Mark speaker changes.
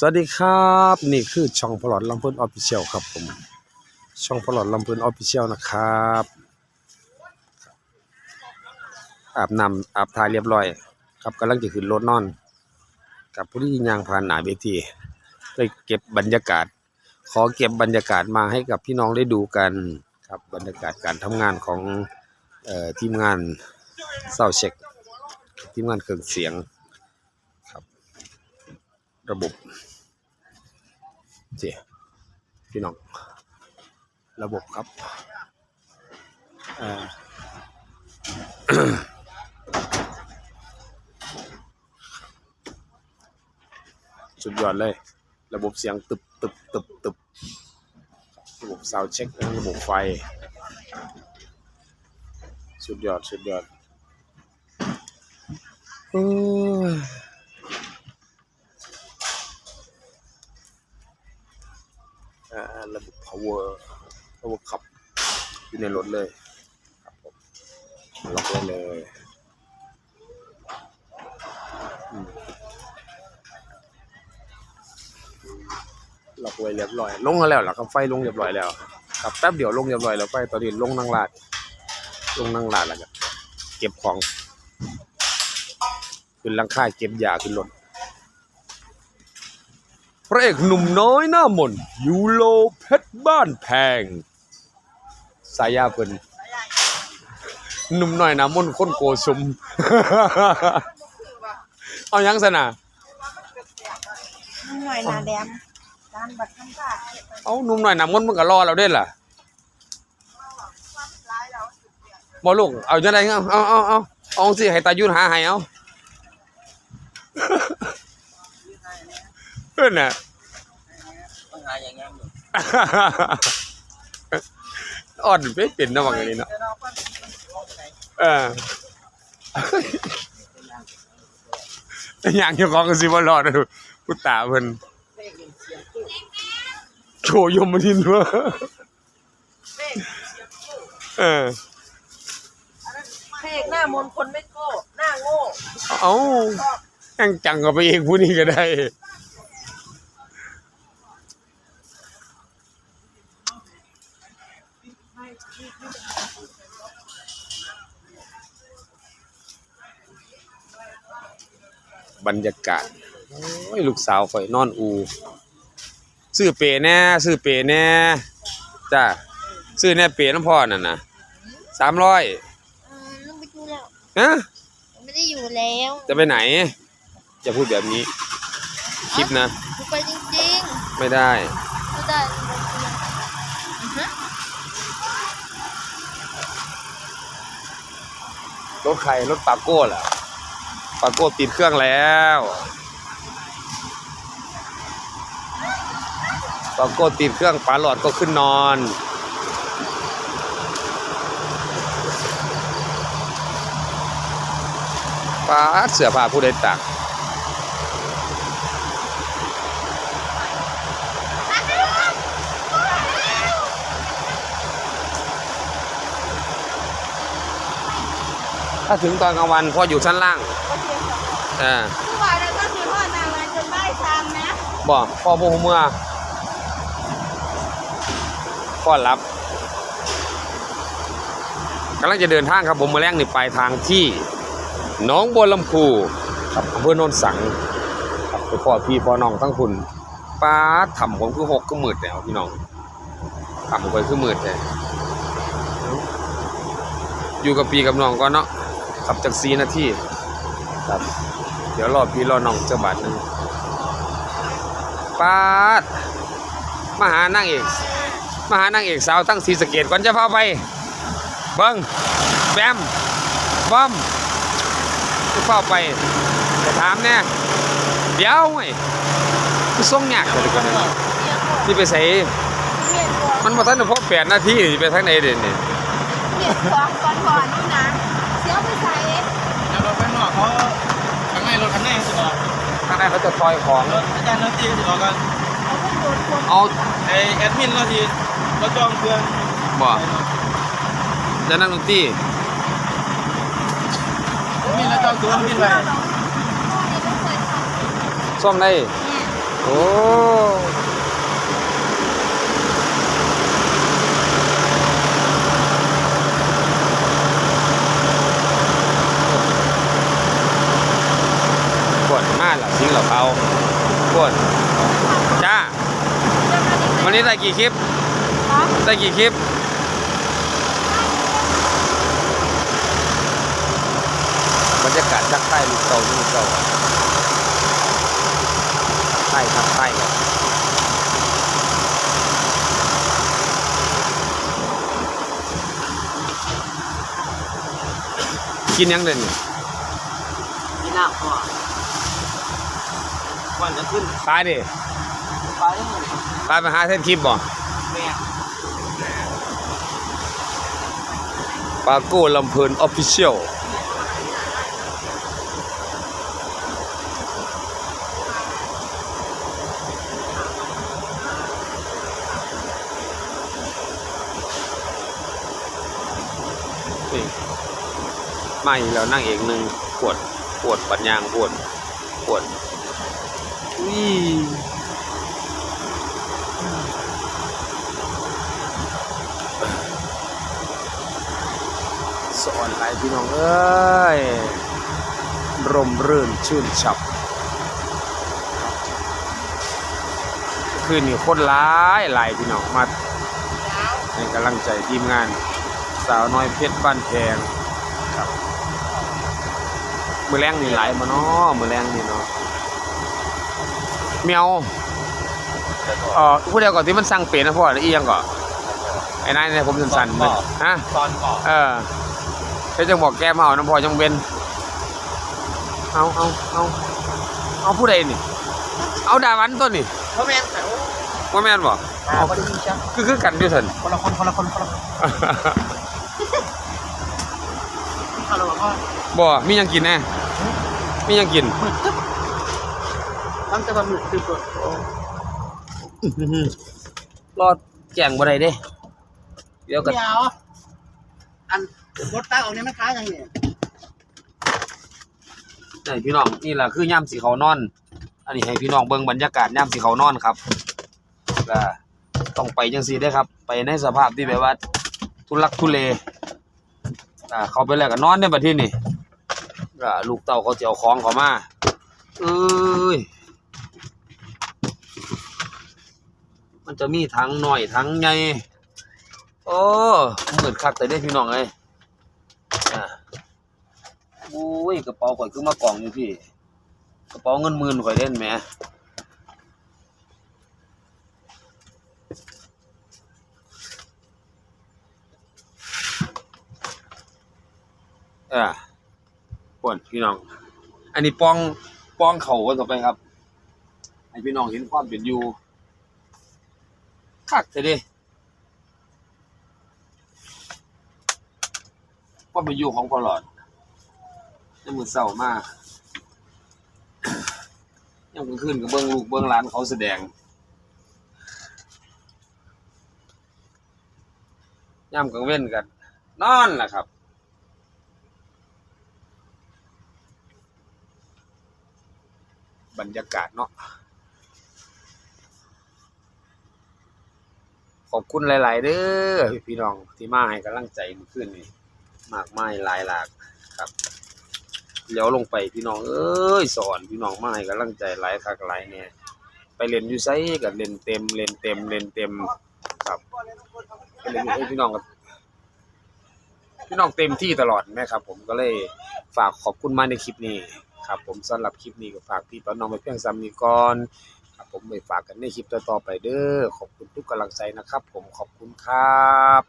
Speaker 1: สวัสดีครับ นี่คือช่องพลอดลำเพิ่นออฟฟิเชียลครับผม ช่องพลอดลำเพิ่นออฟฟิเชียลนะครับอาบน้ำอาบทายเรียบร้อย ครับกำลังจะขึ้นรถนอน กับผู้ที่ยางผ่านหนาเวทีไปเก็บบรรยากาศ ขอเก็บบรรยากาศมาให้กับพี่น้องได้ดูกันครับบรรยากาศการทำงานของออทีมงานเศร้าเช็คทีมงานเครื่องเสียงครับระบบ เจพี่น้อง ระบบครับสุดยอดเลย ระบบเสียงตึบตึบตึบตึบระบบซาวเช็คระบบไฟ สุดยอด สุดยอดโอ้ย ระบบ power ระบบขับอยู่ในรถเลยครับผมล็อกไว้เลยล็อกไว้เรียบร้อย ลงแล้วล่ะครับไฟลงเรียบร้อยแล้วครับแป๊บเดียวลงเรียบร้อยแล้วไฟตอนนี้ลงนั่งลาด ลงนั่งลาดแล้วก็เก็บของขึ้นลังค่าเก็บยาขึ้นรถ พระเอกหนุ่มน้อยหน้ามนต์ยูโรเพชรบ้านแพง สายยาเพิ่นหนุ่มน้อยหน้ามนต์คนโกสุม เอายังสนะ
Speaker 2: หน่อยนาแดมร้านบัตรข้างบ้าน
Speaker 1: เอาหนุ่มหน่อยหนำมนต์มันก็รอเราได้ล่ะ
Speaker 2: ร้ายแล้ว
Speaker 1: บ่ลูกเอาจังได๋เอาเอาเอาเอาเอาสิให้ตายุ่นหาให้เอา เพิ่นน่ะ
Speaker 3: ต้องหาอย่างงั้นอยู่
Speaker 1: อ่อนไปเป็นเนาะว่างั้นนี่เนาะ
Speaker 2: เดี๋ยวเราก็ลงไป
Speaker 1: เอออย่างเจ้าของก็สิบ่รอดนะกูตาเพิ่น
Speaker 2: เพลงเสียงตู้
Speaker 1: โชว์ยมนินว่า
Speaker 2: เพลงเสียงตู้
Speaker 1: เออ
Speaker 2: อันนั้นเพลงหน้ามนต์คนไม่โก้ หน้าโง่
Speaker 1: เอาแห่งจังก็ไปเองผู้นี้ก็ได้ บรรยากาศโอ้ยลูกสาวข่อยนอนอูซื้อเปแน่ซื้อเปแน่จ้าซื้อแน่เปน้ำพ่อนั่นน่ะสามร้อย
Speaker 4: เออลูกไปดูแล้ว
Speaker 1: ฮะ
Speaker 4: ไม่ได้อยู่แล้ว
Speaker 1: จะไปไหนจะพูดแบบนี้ คลิปนะ
Speaker 4: ลูกไปจริง
Speaker 1: ไม่ได้
Speaker 4: ๆไม่ได้อือฮะ
Speaker 1: รถใครรถปาโก้เหรอ ปาโก้ติดเครื่องแล้วปาโก้ติดเครื่องปลาหลอดก็ขึ้นนอนปลาเสือผ้าผู้ใดตักถ้าถึงตอนกลางวันพออยู่ชั้นล่าง
Speaker 2: อเคค่ะ
Speaker 1: อ่า
Speaker 2: ทุกวันเราก็คือว่านางาจนได้ซ้ำนะ
Speaker 1: บอกพ่อโมโหเมื่อพ่อรับกำลังจะเดินทางครับผมมาแรงนี่ปลายทางที่หน้องบัวลำพูครับอำเภอโนนสังครับไปพ่อพี่พ่อน้องทั้งคุณป้าทำผมคือหกก็มืดแล้วพี่น้องทำผมไปคือมืดเลยอยู่กับพี่กับน้องก่อนเนาะขับจากสีนาทีครับ ดี๋ยวรอพี่รอน้องเจ้าบาทนึงปาดมาหานางเอกมาหานางเอกสาวตั้งสีสเกตก่อนจะพาไปเบิ้งแบมบอมจะพาไปจะถามแน่เดี๋ยวไงคือส่งยากเลยทุกคนเลยที่ไปใส่มันมาทันพอแปดนาทีไปทางไหนเด่นนี่
Speaker 2: เมียนตัวก่อนก่อนนี่นะเสียวไปใส่
Speaker 3: แล้วรถไปนอกเขาข้างในรถคันแรกสิออก
Speaker 1: ทางไหนเขาจะซอยของ
Speaker 3: รถอาจารย์รถที่สิออกกัน
Speaker 2: เอาขึ้นโดนคน
Speaker 1: เอา
Speaker 3: ไอแอดมินรถที่รถจองเครื่อง
Speaker 1: บ่จะนั่งดนตรี
Speaker 3: แอดมินรถจองตัวบินไป
Speaker 4: พ่อเนี่ยไม่เคยทำ
Speaker 1: ซ่อมได้
Speaker 4: เนี่ย
Speaker 1: โอ้ป วดมากเหรอทิ้งเหรอเขาปวดจ้า วันนี้ได้กี่คลิป ได้กี่คลิป บรรยากาศทักใต้ลูกเก่าลูกเก่าใต้ทักใต้กินยังเด่น
Speaker 2: ที่หน้าพ่อ วันจะขึ้น
Speaker 1: ตายดิ
Speaker 2: ไปได้หมด
Speaker 1: ตายไปหาเทปคลิปบ่
Speaker 2: แม่
Speaker 1: ปาโก้ลำเพลินออฟฟิเชียลนี่ไม่แล้วนั่งเอกหนึ่งปวดปวดปัญญางปวดปวดอุ้ย สอนไหลพี่น้องเอ้ยร่มรื่นชื่นฉับคืนนี้คนหลายหลายพี่น้องมาให้กำลังใจทีมงาน สาวน้อยเพชรบ้านแพงครับ มือแรงนี่ไหลายมาเนาะมือแรงนี่เนาะ เมียวเอ่อผู้เดียวก่อนที่มันสั่งเปลี่ยนนะพ่ออีหยังก่อนไอ้นายเนี่ยผมสั้นๆเลยฮะ
Speaker 3: ตอนก่อน
Speaker 1: เออเดี๋ยวจะบอกแกมาเอาน้ำพอจังเบนเอาเอาเอาเอาผู้ใดนี่เอาดาวันตัวนี่
Speaker 2: พ่อแม่แต่
Speaker 1: ว่าแม่นบ่
Speaker 2: เอาพอดีจ้ะ
Speaker 1: คือคือกันอยู่สัน
Speaker 3: คนละคนคนละคนคนละคนฮัลโหลพ่อ
Speaker 1: บ่ มีหยังกินแน่มีหยังกิน
Speaker 3: ตั้งแต่วันหนึ่งคือเปิด
Speaker 1: รอดแจ้งบ่ได้เด้ เดี๋ยวก็
Speaker 3: เดียวอันรถตั้งออกนี้มันค้าอย่างนี้
Speaker 1: นี่พี่น้องนี่แหละคือย่ำสีเขานอน อันนี้ให้พี่น้องเบิ่งบรรยากาศย่ำสีเขานอนครับก็ต้องไปจังซี่ได้อครับ ไปในสภาพที่แบบว่า ทุลักทุเลอ่าเขาไปแล้วก็นอนในบัดที่นี่ก็ลูกเต้าเขาสิเจียวของเขามาเอ้ย มันจะมีทั้งหน้อยทั้งใหญ่โอ้เหมือนคักแต่ได้พี่น้องเอ้ยอ่าโอ้ยกระเป๋าข่อยคือมากล่องอยู่พี่ กระเป๋าเงินหมื่นข่อยเล่นแหมเออปวนพี่น้อง อันนี้ป้องป้องเขาวันต่อไปครับ ให้พี่น้องเห็นความเป็นอยู่ คักเถอะดิความเป็นอยู่ของพอหลอดในมือเศร้ามากยังกลางคืนกับเบิ้งลูกเบิ้งหลานเขาแสดงย่ำกลางเว้นกัน นอนแหละครับบรรยากาศเนาะ ขอบคุณหลาย ๆ เด้อพี่น้องที่มาให้กำลังใจมือคืนนี้มากมายหลายหลากครับเลี้ยวลงไปพี่น้องเอ้ยสอนพี่น้องมาให้กำลังใจหลายคักหลายเนี่ยไปเล่นอยู่ไสก็เล่นเต็มเล่นเต็มเล่นเต็มครับไปเล่นอยู่พี่น้องกับพี่น้องเต็มที่ตลอดนะครับ ผมก็เลยฝากขอบคุณมาในคลิปนี้ครับ ผมสำหรับคลิปนี้ก็ฝากพี่ป้าน้องไปเพียงซ้ำนี้ก่อน ครับผมไปฝากกันในคลิปต่อๆไปเด้อขอบคุณทุกกำลังใจนะครับ ผมขอบคุณครับ